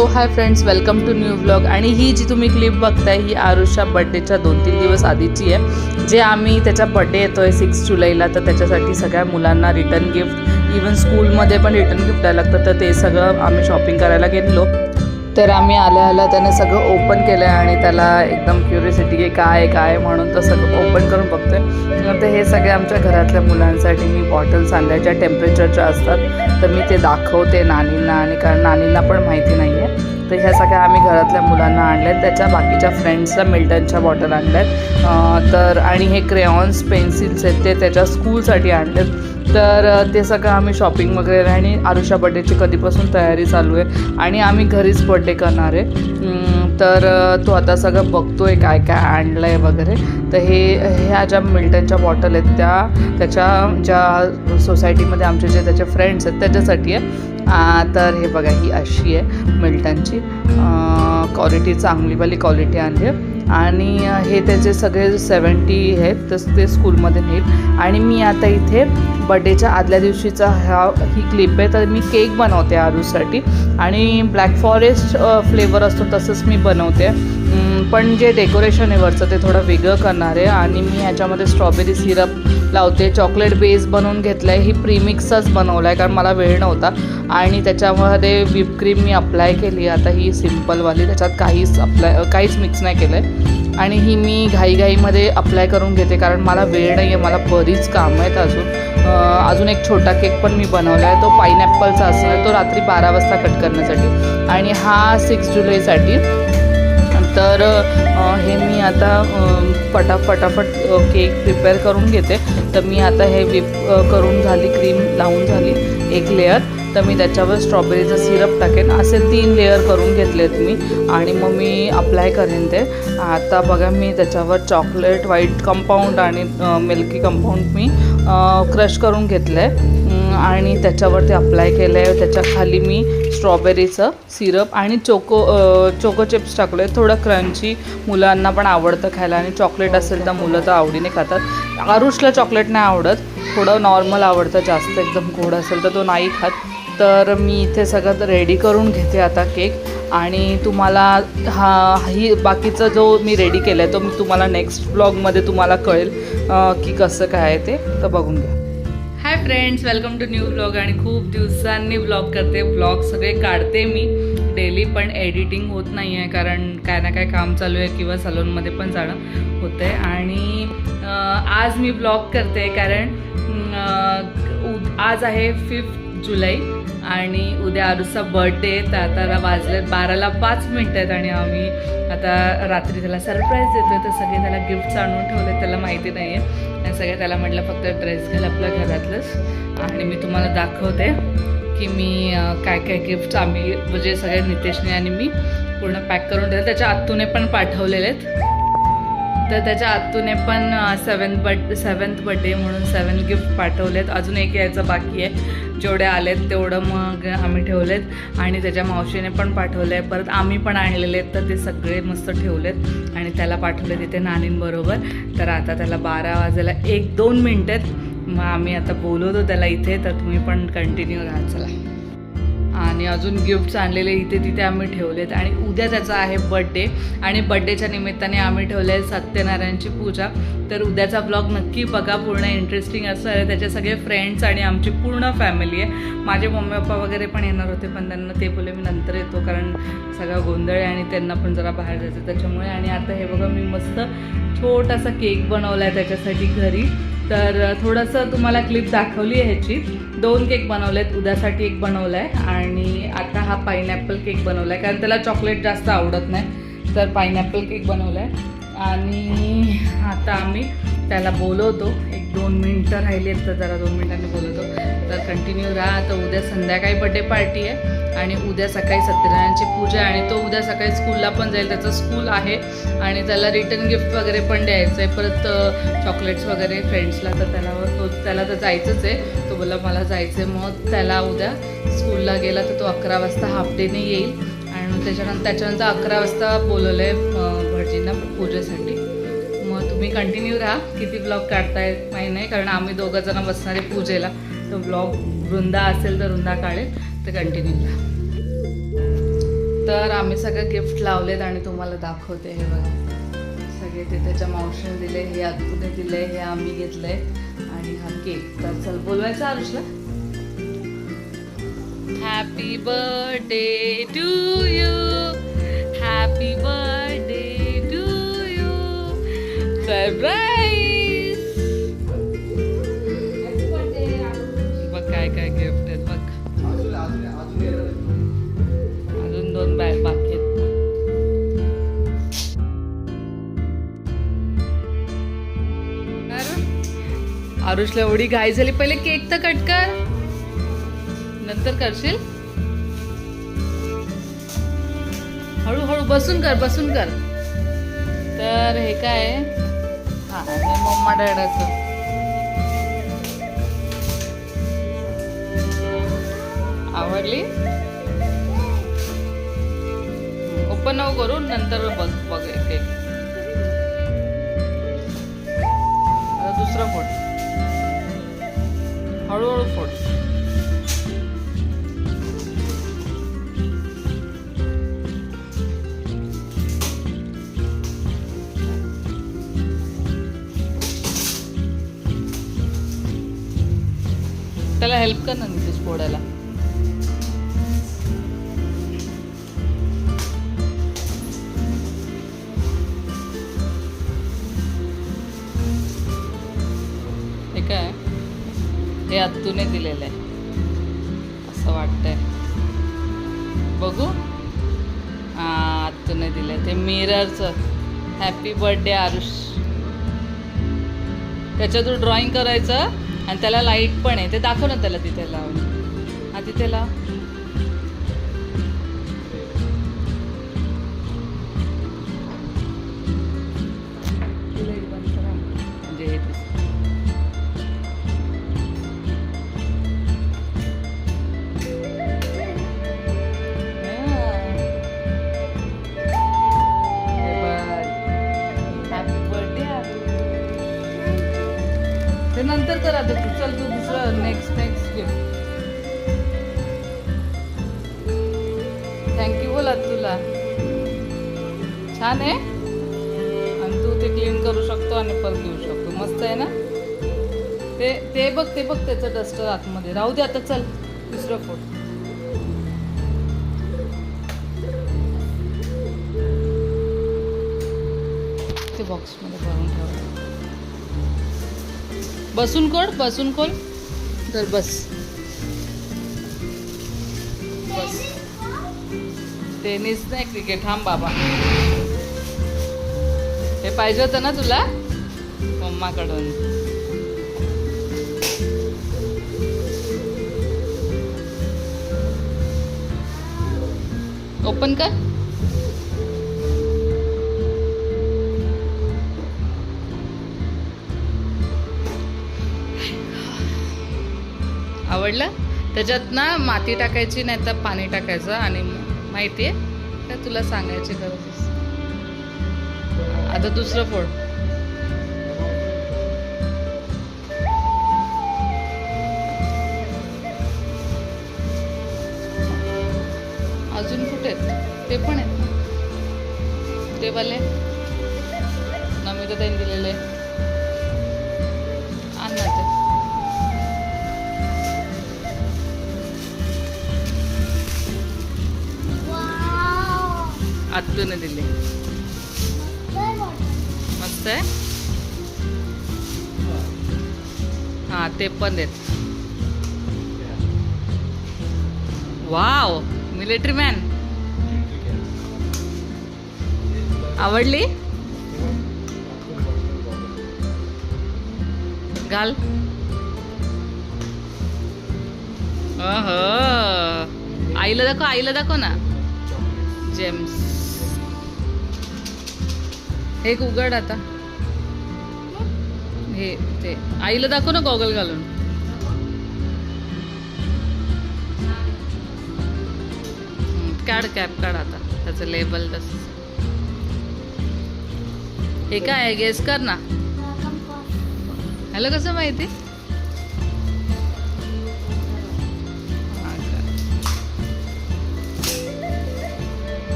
Hello hi friends welcome to new vlog आणि ही जी तुम्ही क्लिप बघताय ही आरुषच्या बड्डेच्या दोन तीन दिवस आधीची आहे. जे आम्ही त्याचा बड्डे येतो आहे सिक्स जुलैला तर त्याच्यासाठी सगळ्या मुलांना रिटर्न गिफ्ट इवन स्कूलमध्ये पण रिटर्न गिफ्ट द्यायला लागतं तर ते सगळं आम्ही शॉपिंग करायला गेलो तर आम्ही आल्या आल्या त्याने सगळं ओपन केलं आहे आणि त्याला एकदम क्युरिसिटी की काय काय म्हणून तर सगळं ओपन करून बघतोय. तर हे सगळे आमच्या घरातल्या मुलांसाठी मी बॉटल्स आणल्या ज्या टेम्परेचरच्या असतात. तर मी ते दाखवते नानींना आणि कारण नानींना पण माहिती नाही आहे तर ह्या सगळ्या आम्ही घरातल्या मुलांना आणल्यात. त्याच्या बाकीच्या फ्रेंड्सला मिल्टनच्या बॉटल आणल्यात. आहेत तर आणि हे क्रेऑन्स पेन्सिल्स आहेत ते त्याच्या स्कूलसाठी आणलेत तर ते सगळं आम्ही शॉपिंग वगैरे आणि आरुषा बड्डेची कधीपासून तयारी चालू आहे. आणि आम्ही घरीच बड्डे करणार आहे. तर तो आता सगळं बघतो आहे काय काय आणलं आहे वगैरे. तर हे ह्या ज्या मिल्टनच्या बॉटल आहेत त्या त्याच्या ज्या सोसायटीमध्ये आमचे जे त्याचे फ्रेंड्स आहेत त्याच्यासाठी आहे. तर हे बघा ही अशी आहे मिल्टनची. क्वालिटी चांगलीवाली क्वालिटी आणली आहे. आणि हे त्याचे सगळे सेवन्टी आहेत तर ते स्कूलमध्ये नेईल आणि मी आता इथे बड्डेच्या आदल्या दिवशीचा हा ही क्लिप आहे तर मी केक बनवते आरूसाठी. आणि ब्लॅक फॉरेस्ट फ्लेवर असतो तसंच मी बनवते. पण जे डेकोरेशन आहे वरचं ते थोडं वेगळं करणार आहे. आणि मी ह्याच्यामध्ये स्ट्रॉबेरी सिरप लावते. चॉकलेट बेस बनवून घेतलं आहे ही प्रीमिक्सच बनवला आहे कारण मला वेळ नव्हता. आणि त्याच्यामध्ये व्हिप क्रीम मी अप्लाय केली. आता ही सिम्पलवाली त्याच्यात काहीच अप्लाय काहीच मिक्स नाही केलं आहे आणि ही मी घाईघाईमध्ये अप्लाय करून घेते कारण मला वेळ नाही आहे मला बरीच कामं आहेत अजून. अजून एक छोटा केक पण मी बनवला आहे तो पाईनॅपलचा असणार. आहे तो रात्री बारा वाजता कट करण्यासाठी. आणि हा सिक्स जुलैसाठी तर हे मी आता पटा पटापट केक प्रिपेअर करून घेते. तर मी आता हे विप करून झाली क्रीम लावून झाली एक लेअर. तर मी त्याच्यावर स्ट्रॉबेरीचं सिरप टाकेन. असे तीन लेअर करून घेतलेत मी आणि मग मी अप्लाय करेन ते. आता बघा मी त्याच्यावर चॉकलेट व्हाईट कंपाऊंड आणि मिल्की कंपाऊंड मी क्रश करून घेतलं आहे आणि त्याच्यावरती अप्लाय केलं आहे त्याच्याखाली मी स्ट्रॉबेरीचं सिरप आणि चोको चोको चिप्स टाकलं आहे थोडं क्रंची मुलांना पण आवडतं खायला आणि चॉकलेट असेल तर मुलं तर आवडीने खातात. आरुषला चॉकलेट नाही आवडत. थोडं नॉर्मल आवडतं जास्त एकदम गोड असेल तर तो नाही खात. तर मी इथे सगळं रेडी करून घेते आता केक आणि तुम्हाला हा ही बाकीचा जो मी रेडी केला आहे तो मी तुम्हाला नेक्स्ट ब्लॉगमध्ये तुम्हाला कळेल की कसं काय आहे ते. तर बघून घ्या. Hi friends welcome to new blog आणि खूप दिवसांनी ब्लॉग करते. ब्लॉग सगळे काढते मी. डेली पण एडिटिंग होत नाही आहे कारण काय ना काय काम चालू आहे किंवा सलूनमध्ये पण जाणं होतं आहे आणि आज मी ब्लॉग करते कारण आज आहे फिफ्थ जुलै. आणि उद्या आरुषचा बर्थडे तर आता वाजलेत बाराला पाच मिनटं आहेत आणि आम्ही आता रात्री त्याला सरप्राईज देतोय तर सगळे त्याला गिफ्ट्स आणून ठेवले त्याला माहिती नाही आहे आणि सगळे त्याला म्हटलं फक्त ड्रेस घाल आपल्या घरातलंच. आणि मी तुम्हाला दाखवते की मी काय काय गिफ्ट्स आम्ही म्हणजे सगळ्या नितेशने आणि मी पूर्ण पॅक करून ठेवले त्याच्या आत्तूने पण पाठवलेले आहेत. तर त्याच्या आत्तूने पण सेवन्थ बर्थ सेवन्थ बड्डे म्हणून सेवन गिफ्ट पाठवलेत. अजून एक यायचं बाकी आहे. जेवढे आलेत तेवढं मग आम्ही ठेवलेत. आणि त्याच्या मावशीने पण पाठवलं आहे परत आम्ही पण आणलेले आहेत तर ते सगळे मस्त ठेवलेत. आणि त्याला पाठवले तिथे नानींबरोबर तर आता त्याला बारा वाजायला एक दोन मिनटं आहेत. मग आम्ही आता बोलवतो त्याला इथे तर तुम्ही पण कंटिन्यू राहा चला. आणि अजून गिफ्ट्स आणलेले इथे तिथे आम्ही ठेवलेत. आणि उद्या त्याचा आहे बड्डे आणि बड्डेच्या निमित्ताने आम्ही ठेवले आहे सत्यनारायणची पूजा. तर उद्याचा ब्लॉग नक्की बघा पूर्ण इंटरेस्टिंग असं आहे. त्याचे सगळे फ्रेंड्स आणि आमची पूर्ण फॅमिली आहे. माझे मम्मी पप्पा वगैरे पण येणार होते पण त्यांना ते बोले मी नंतर येतो कारण सगळा गोंधळ आहे आणि त्यांना पण जरा बाहेर जायचं त्याच्यामुळे. आणि आता हे बघा मी मस्त छोटासा केक बनवला आहे त्याच्यासाठी घरी. तर थोडंसं तुम्हाला क्लिप दाखवली आहे ह्याची. दोन केक बनवलेत उद्यासाठी एक बनवला आहे आणि आता हा पायनॅपल केक बनवला आहे कारण त्याला चॉकलेट जास्त आवडत नाही तर पायनॅपल केक बनवला आहे आणि आता आम्ही त्याला बोलवतो. एक दोन मिनटं राहिली आहेत तर जरा दोन मिनटांनी बोलवतो. तर कंटिन्यू राहा. तर उद्या संध्याकाळी बड्डे पार्टी आहे. आणि उद्या सकाळी सत्यनारायणची पूजा आहे आणि तो उद्या सकाळी स्कूलला पण जाईल. त्याचं स्कूल आहे आणि त्याला रिटर्न गिफ्ट वगैरे पण द्यायचं आहे परत चॉकलेट्स वगैरे फ्रेंड्सला तर त्याला तो त्याला तर जायचंच आहे. तो बोला मला जायचं आहे मग त्याला उद्या स्कूलला गेला तर तो अकरा वाजता हाफ डेने येईल. आणि त्याच्यानंतर त्याच्यानंतर अकरा वाजता बोलवलं आहे भटजींना पूजेसाठी. मग तुम्ही कंटिन्यू राहा. किती ब्लॉग काढतायत माहीत नाही कारण आम्ही दोघं जण बसणारे पूजेला. तो ब्लॉग वृंदा असेल तर वृंदा काढेल. ते कंटिन्यू राहा. तर आम्ही सगळे गिफ्ट लावलेत आणि तुम्हाला दाखवते हे बघा. सगळे ते त्याच्या मावशीने दिले हे आतुने दिले हे आम्ही घेतले आणि हा केक तर चल बोलवायचं आरुषला? Happy birthday to you happy birthday to you surprise आरुषला एवढी घाई झाली. पहिले केक तर कट कर. नंतर करशील? हळूहळू बसून कर बसून कर. तर हे काय? हा मम्मा डॅडाचं आवडली? ओपन करू नंतर बघ बघ एक. टाईप कर ना नितेश फोडायला हे काय? हे आत्तूने दिलेलं आहे. असं वाटतंय. बघू. हा आत्तूने दिलंय ते मिररचं हॅपी बर्थडे आरुष. त्याच्यातून ड्रॉइंग करायचं? आणि त्याला लाइट पण आहे. ते दाखव ना त्याला तिथे लावून. हा तिथे लाव. आता तू. चल तू दुसरं नेक्स्ट नेक्स्ट गिफ्ट थँक्यू बोला तुला. छान आहे. आणि तू ते क्लीन करू शकतो आणि परत घेऊ शकतो. मस्त आहे ना? ते ते बघ ते बघ त्याचं डस्टर आतमध्ये. राहू दे आता चल. दुसरं फोट ते बॉक्समध्ये भरून ठेव. बसून कोण? बसून कोण? तर बस. बस. टेनिस नाही क्रिकेट. थांब बाबा. हे पाहिजे होतं ना तुला? मम्माकडून. ओपन कर. आवडलं. त्याच्यात ना माती टाकायची नाही तर पाणी टाकायचं आणि माहिती आहे का तुला सांगायची गरज आता दुसरं फोड. अजून कुठे? आहेत ते पण आहेत ते वाले? नमिता त्यांनी दिलेले. आत्तूने दिले मस्त आहे? हा ते पण आहेत. Wow military man. आवडली? घाल. आईला दाखव आईला दाखव ना. जेम्स. एक उघड आता. हे ते. आईला दाखव ना गॉगल घालून. काढ कॅप काढ आता. त्याचं लेबल तस. हे काय गेस कर ना. ह्याला कसं माहिती?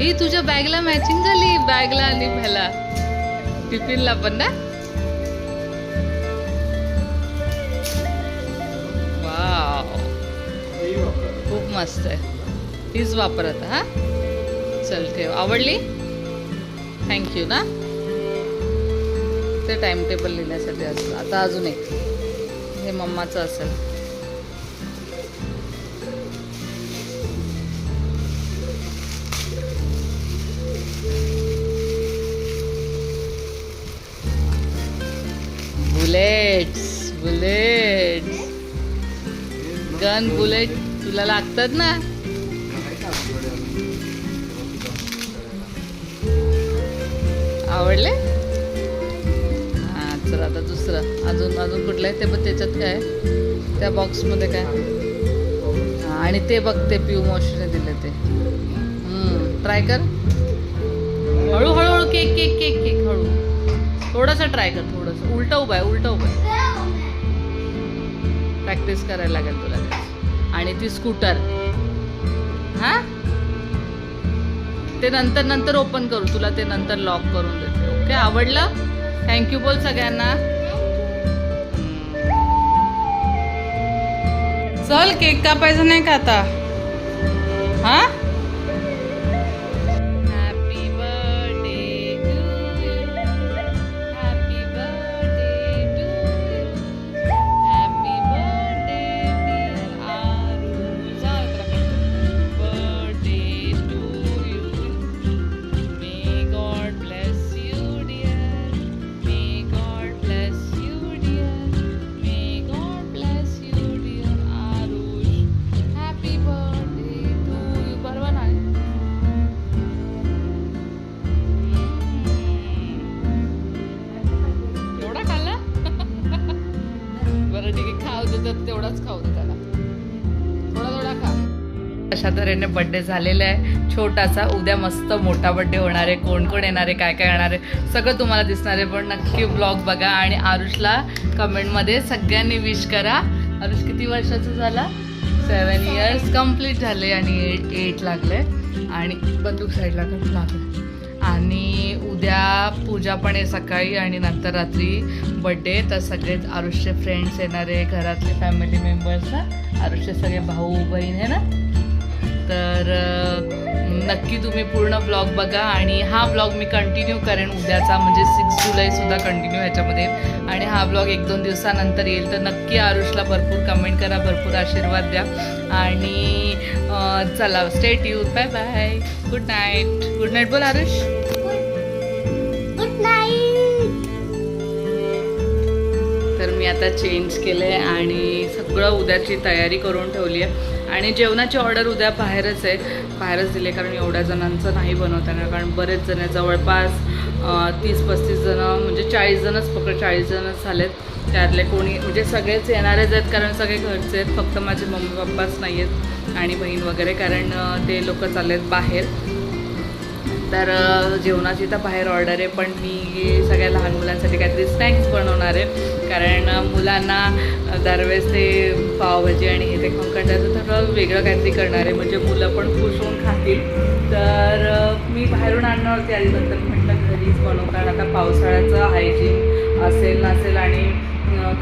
ही तुझ्या बॅगला मॅचिंग झाली बॅगला आणि ह्याला. टिफिनला पण ना? वाव खूप मस्त आहे. हीच वापरत हा? चल ठेव. आवडली? थँक्यू ना? ते टाइम टेबल लिहिण्यासाठी असतं. आता अजून एक. हे मम्माचं असेल. बुलेट. गन बुलेट तुला लागतात ना? आवडले? हा आता दुसरं. अजून अजून कुठलं आहे ते पण त्याच्यात काय त्या बॉक्समध्ये काय? आणि ते बघ ते पिऊ मोशीने दिले ते. ट्राय कर. हळू हळू हळू केक केक केक केक हळू. थोडंसं ट्राय कर थोडंसं. उलट उभा आहे उलट उभं आहे. प्रॅक्टिस करायला लागेल तुला त्याची. आणि ती स्कूटर हा? ते नंतर नंतर ओपन करू. तुला ते नंतर लॉक करून देते. ओके आवडलं? थँक्यू बोल सगळ्यांना. चल केक कापायचं नाही का आता? हा? तेवढाच खाऊ दे त्याला. थोडा थोडा खा. अशा तऱ्हेने बड्डे झालेला आहे. छोटासा उद्या मस्त मोठा बड्डे होणार आहे. कोण कोण येणार आहे? काय काय येणार आहे? सगळं तुम्हाला दिसणार आहे. पण नक्की ब्लॉग बघा आणि आरुषला कमेंटमध्ये सगळ्यांनी विश करा. आरुष किती वर्षाचा झाला? सेवन इयर्स कंप्लीट झाले आणि एट एट लागले. आणि बंदूक साईडला लागलं लागले आणि उद्या पूजा पण आहे सकाळी आणि नंतर रात्री बड्डे तर सगळेच आरुषचे फ्रेंड्स येणारे घरातले फॅमिली मेंबर्स ना. आरुषचे सगळे भाऊ बहीण आहे ना? तर नक्की तुम्ही पूर्ण ब्लॉग बघा आणि हा ब्लॉग मी कंटिन्यू करेन उद्याचा म्हणजे सिक्स जुलैसुद्धा कंटिन्यू ह्याच्यामध्ये. आणि हा ब्लॉग एक दोन दिवसानंतर येईल. तर नक्की आरुषला भरपूर कमेंट करा भरपूर आशीर्वाद द्या. आणि चला स्टेट you bye bye good night good night बोल आरुष. गुड नाईट तर मी आता चेंज केलं आहे आणि सगळं उद्याची तयारी करून ठेवली आहे आणि जेवणाची ऑर्डर उद्या बाहेरच आहे. बाहेरच दिले कारण एवढ्या जणांचं नाही बनवता येणार कारण बरेच जण आहे जवळपास तीस पस्तीस जणं म्हणजे चाळीस जणच पकड चाळीस जणच झालेत. त्यातले कोणी म्हणजे सगळेच येणारेच आहेत कारण सगळे घरचे आहेत. फक्त माझे मम्मी पप्पाच नाही आहेत आणि बहीण वगैरे कारण ते लोक आहेत बाहेर. तर जेवणाची तर बाहेर ऑर्डर आहे पण मी सगळ्या लहान मुलांसाठी काहीतरी स्नॅक्स बनवणार आहे. कारण मुलांना दरवेळेस ते पावभाजी आणि हे ते खाऊन काढायचं तर वेगळं काहीतरी करणार आहे. म्हणजे मुलं पण खुश होऊन खातील. तर मी बाहेरून आणणार होते आधी नंतर म्हटलं घरीच बनवू कारण आता पावसाळ्याचं हायजीन असेल नसेल आणि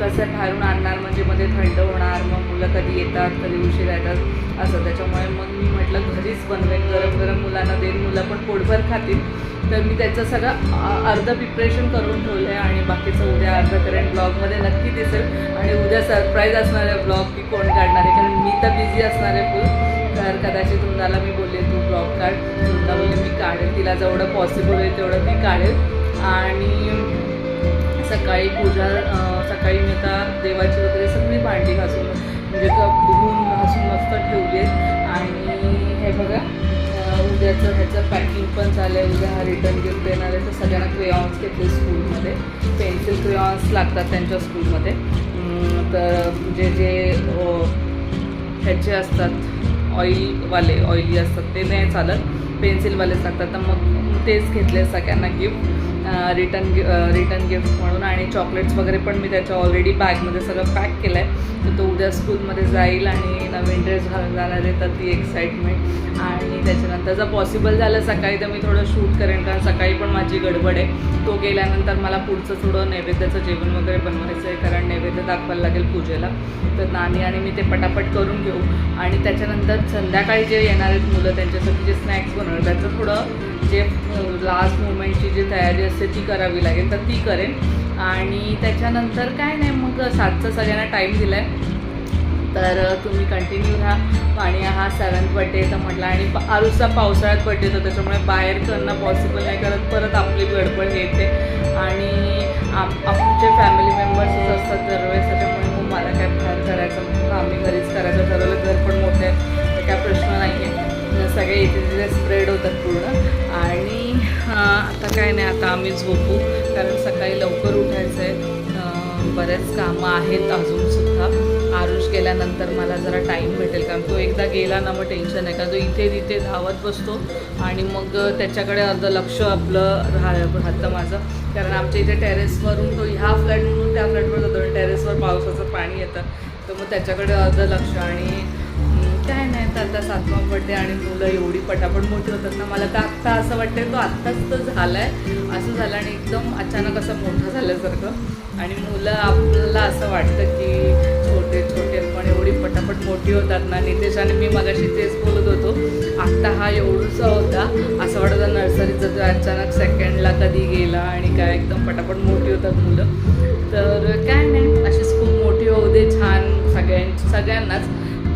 कसं बाहेरून आणणार म्हणजे मध्ये थंड होणार मग मुलं कधी येतात कधी उशीर येतात असं. त्याच्यामुळे मग मी म्हटलं घरीच बनवेन गरम गरम मुलांना देईन. मुलं पण पोटभर खातील. तर मी त्याचं सगळं अर्धं अर्ध प्रिपरेशन करून ठेवलं आहे आणि बाकीचं उद्या अर्ध करेन. ब्लॉगमध्ये नक्की दिसेल. आणि उद्या सरप्राईज असणार आहे ब्लॉग की कोण काढणार आहे कारण मी तर बिझी असणार आहे फुल तर कदाचित वृंदाला मी बोलले तू ब्लॉग काढ. वृंदा बोलले मी काढेल. तिला जेवढं पॉसिबल होईल तेवढं मी काढेल. आणि सकाळी पूजा सकाळी मी आता देवाची वगैरे सगळी भांडी घासून म्हणजे धुवून घासून मस्त ठेवली आहेत. आणि हे बघा उद्याचं ह्याचं पॅकिंग पण झालं आहे उद्या हा रिटर्न गिफ्ट देणार आहे. तर सगळ्यांना क्रेयॉन्स घेतले स्कूलमध्ये. पेन्सिल क्रेयॉन्स लागतात त्यांच्या स्कूलमध्ये. तर म्हणजे जे जे ह्याचे असतात ऑइलवाले ऑइली असतात ते नाही चालत. पेन्सिलवालेच लागतात. तर मग तेच घेतले सगळ्यांना गिफ्ट रिटर्न रिटर्न गिफ्ट म्हणून आणि चॉकलेट्स वगैरे पण मी त्याच्या ऑलरेडी बॅगमध्ये सगळं पॅक केलं आहे तर तो उद्या स्कूलमध्ये जाईल आणि नवीन ड्रेस घालून जाणार आहे तर ती एक्साइटमेंट आणि त्याच्यानंतर जर पॉसिबल झालं सकाळी तर मी थोडं शूट करेन कारण सकाळी पण माझी गडबड आहे. तो गेल्यानंतर मला पुढचं थोडं नैवेद्याचं जेवण वगैरे बनवायचं आहे कारण नैवेद्य दाखवायला लागेल पूजेला. तर नानी आणि मी ते पटापट करून घेऊ. आणि त्याच्यानंतर संध्याकाळी जे येणार आहेत मुलं त्यांच्यासाठी जे स्नॅक्स बनवणार त्याचं थोडं जे लास्ट मुवमेंटची जी तयारी असते ती करावी लागेल तर ती करेन. आणि त्याच्यानंतर काय नाही मग सातचा सगळ्यांना टाईम दिला आहे तर तुम्ही कंटिन्यू राहा. पाणी हा सेवन्थ बड्डे तर म्हटला आणि आरुसा पावसाळ्यात बड्डे तर त्याच्यामुळे बाहेर करणं पॉसिबल नाही करत. परत आपली गडबड येते. आणि आप आमचे फॅमिली मेंबर्सच असतात दरवेळेस. त्याच्यामुळे मग मला काय बाहेर करायचं आम्ही घरीच करायचं ठरवलं. घर पण मोठं आहे. तर काय प्रश्न नाही आहे सगळे इथे तिथे स्प्रेड होतात पूर्ण. आणि आता काय नाही. आता आम्ही झोपू. कारण सकाळी लवकर उठायचं आहे बऱ्याच बरेच कामं आहेत अजूनसुद्धा आरुष केल्यानंतर मला जरा टाईम भेटेल. कारण तो एकदा गेला ना मग टेन्शन आहे का तो इथे तिथे धावत बसतो. आणि मग त्याच्याकडे अर्ध लक्ष आपलं राह राहतं माझं. कारण आमच्या इथे टेरेसवरून तो ह्या फ्लॅटवरून त्या फ्लॅटवर जातो. आणि टेरेसवर पावसाचं पाणी येतं. तर मग त्याच्याकडे अर्ध लक्ष आणि काय नाही तर आता सातवा बड्डे आणि मुलं एवढी पटापट मोठी होतात ना मला तर आत्ता असं वाटतं तो आत्ताच तर झाला आहे असं झालं आणि एकदम अचानक असं मोठं झाल्यासारखं. आणि मुलं आपल्याला असं वाटतं की छोटे छोटे पण एवढी पटापट मोठी होतात ना नितेश आणि मी मगाशी तेच बोलत होतो आत्ता हा एवढूसा होता. असं वाटत नर्सरीचा जो अचानक सेकंडला कधी गेला आणि काय एकदम पटापट मोठी होतात मुलं. तर काय नाही अशीच खूप मोठी होऊ दे छान सगळ्यां सगळ्यांनाच.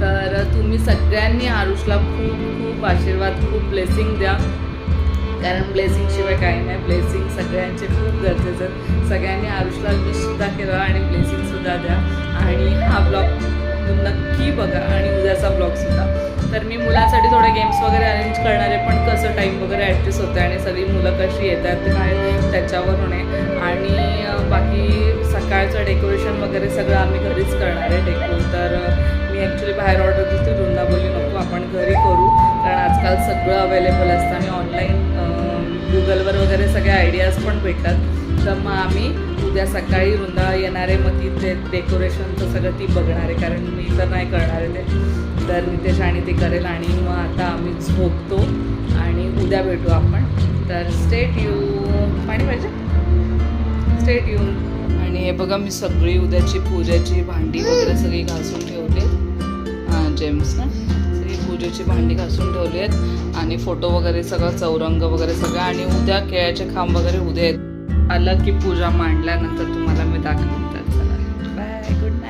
तर तुम्ही सगळ्यांनी आरुषला खूप खूप आशीर्वाद खूप ब्लेसिंग द्या. कारण ब्लेसिंगशिवाय काही नाही. ब्लेसिंग सगळ्यांचे खूप गरजेचं सगळ्यांनी आरुषला विशसुद्धा केलं आणि ब्लेसिंगसुद्धा द्या. आणि हा ब्लॉग नक्की बघा आणि उद्याचा ब्लॉगसुद्धा तर मी मुलांसाठी थोडे गेम्स वगैरे अरेंज करणार आहे पण कसं टाईम वगैरे ॲडजस्ट होतं आणि सगळी मुलं कशी येतात काय त्याच्यावर आहे. आणि बाकी सकाळचं डेकोरेशन वगैरे सगळं आम्ही घरीच करणार आहे डेको तर मी ॲक्च्युली बाहेर ऑर्डर देते रुंदाबोली नको आपण घरी करू. कारण आजकाल सगळं अवेलेबल असतं आणि ऑनलाईन गुगलवर वगैरे सगळ्या आयडियाज पण भेटतात. तर मग आम्ही उद्या सकाळी रुंदा येणारे मग ती ते डेकोरेशनचं सगळं ती बघणार आहे कारण मी तर नाही करणार आहे ते. तर नितेश आणि ते करेल आणि मग आता आम्ही झोपतो आणि उद्या भेटू आपण. तर स्टेट यू पाणी पाहिजे? स्टेट यू आणि हे बघा मी सगळी उद्याची पूजेची भांडी वगैरे सगळी घासून ठेवते. हां जेम्स ना. पूजेची भांडी घासून ठेवली आहेत आणि फोटो वगैरे सगळं चौरंग वगैरे सगळं आणि उद्या केळ्याचे खांब वगैरे उद्या आहेत. आलं की पूजा मांडल्यानंतर तुम्हाला मी दाखवून बाय गुड नाईट